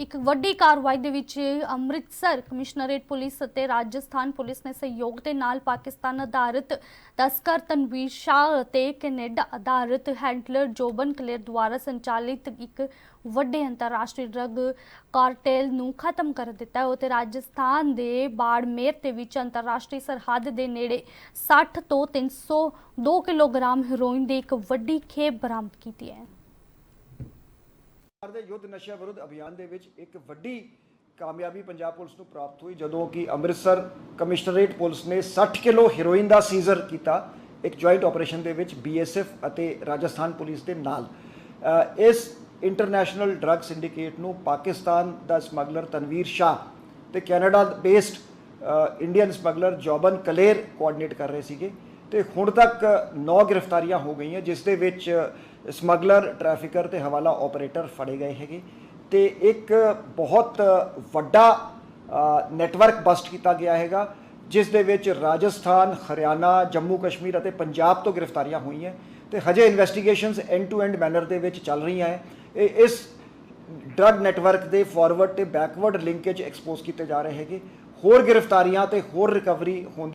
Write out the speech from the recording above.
ਇੱਕ ਵੱਡੀ ਕਾਰਵਾਈ ਦੇ ਵਿੱਚ ਅੰਮ੍ਰਿਤਸਰ ਕਮਿਸ਼ਨਰੇਟ ਪੁਲਿਸ ਅਤੇ ਰਾਜਸਥਾਨ ਪੁਲਿਸ ਨੇ ਸਹਿਯੋਗ ਦੇ ਨਾਲ ਪਾਕਿਸਤਾਨ ਆਧਾਰਿਤ ਤਸਕਰ ਤਨਵੀਰ ਸ਼ਾਹ ਅਤੇ ਕੈਨੇਡਾ ਆਧਾਰਿਤ ਹੈਂਡਲਰ ਜੋਬਨ ਕਲੇਰ ਦੁਆਰਾ ਸੰਚਾਲਿਤ ਇੱਕ ਵੱਡੇ ਅੰਤਰਰਾਸ਼ਟਰੀ ਡਰੱਗ ਕਾਰਟੇਲ ਨੂੰ ਖਤਮ ਕਰ ਦਿੱਤਾ ਹੈ। ਤੇ ਰਾਜਸਥਾਨ ਦੇ ਬਾੜਮੇਰ ਦੇ ਵਿੱਚ ਅੰਤਰਰਾਸ਼ਟਰੀ ਸਰਹੱਦ ਦੇ ਨੇੜੇ 60 ਤੋਂ 302 ਕਿਲੋਗ੍ਰਾਮ ਹੈਰੋਇਨ ਦੀ ਇੱਕ ਵੱਡੀ ਖੇਪ ਬਰਾਮਦ ਕੀਤੀ ਹੈ। ਸਰਕਾਰ ਦੇ ਯੁੱਧ ਨਸ਼ਾ ਵਿਰੁੱਧ ਅਭਿਆਨ ਦੇ ਵਿੱਚ ਇੱਕ ਵੱਡੀ ਕਾਮਯਾਬੀ ਪੰਜਾਬ ਪੁਲਿਸ ਨੂੰ ਪ੍ਰਾਪਤ ਹੋਈ, ਜਦੋਂ ਕਿ ਅੰਮ੍ਰਿਤਸਰ ਕਮਿਸ਼ਨਰੇਟ ਪੁਲਿਸ ਨੇ 60 ਕਿਲੋ ਹੈਰੋਇਨ ਦਾ ਸੀਜ਼ਰ ਕੀਤਾ, ਇੱਕ ਜੁਆਇੰਟ ਆਪਰੇਸ਼ਨ ਦੇ ਵਿੱਚ ਬੀਐਸਐਫ ਅਤੇ ਰਾਜਸਥਾਨ ਪੁਲਿਸ ਦੇ ਨਾਲ। ਇਸ ਇੰਟਰਨੈਸ਼ਨਲ ਡਰੱਗ ਸਿੰਡੀਕੇਟ ਨੂੰ ਪਾਕਿਸਤਾਨ ਦਾ ਸਮਗਲਰ ਤਨਵੀਰ ਸ਼ਾਹ ਤੇ Canada based Indian smuggler Joban Kaler coordinate ਕਰ ਰਹੇ ਸੀਗੇ। ਤੇ ਹੁਣ ਤੱਕ 9 ਗ੍ਰਿਫਤਾਰੀਆਂ ਹੋ ਗਈਆਂ, ਜਿਸ ਦੇ ਵਿੱਚ ਸਮਗਲਰ, ਟ੍ਰੈਫਿਕਰ ਤੇ ਹਵਾਲਾ ਆਪਰੇਟਰ ਫੜੇ ਗਏ ਹੈਗੇ ਤੇ ਇੱਕ ਬਹੁਤ ਵੱਡਾ ਨੈਟਵਰਕ ਬਸਟ ਕੀਤਾ ਗਿਆ ਹੈਗਾ, ਜਿਸ ਦੇ ਵਿੱਚ ਰਾਜਸਥਾਨ, ਹਰਿਆਣਾ, ਜੰਮੂ ਕਸ਼ਮੀਰ ਅਤੇ ਪੰਜਾਬ ਤੋਂ ਗ੍ਰਿਫਤਾਰੀਆਂ ਹੋਈਆਂ ਤੇ ਹਜੇ investigations end to end manner ਦੇ ਵਿੱਚ ਚੱਲ ਰਹੀਆਂ ਹੈ। ਇਹ ਇਸ ਡਰੱਗ ਨੈਟਵਰਕ ਦੇ ਫਾਰਵਰਡ ਤੇ ਬੈਕਵਰਡ ਲਿੰਕੇਜ ਐਕਸਪੋਜ਼ ਕੀਤੇ ਜਾ ਰਹੇ ਹੈਗੇ। ਹੋਰ ਗ੍ਰਿਫਤਾਰੀਆਂ ਤੇ ਹੋਰ ਰਿਕਵਰੀ ਹੋਣ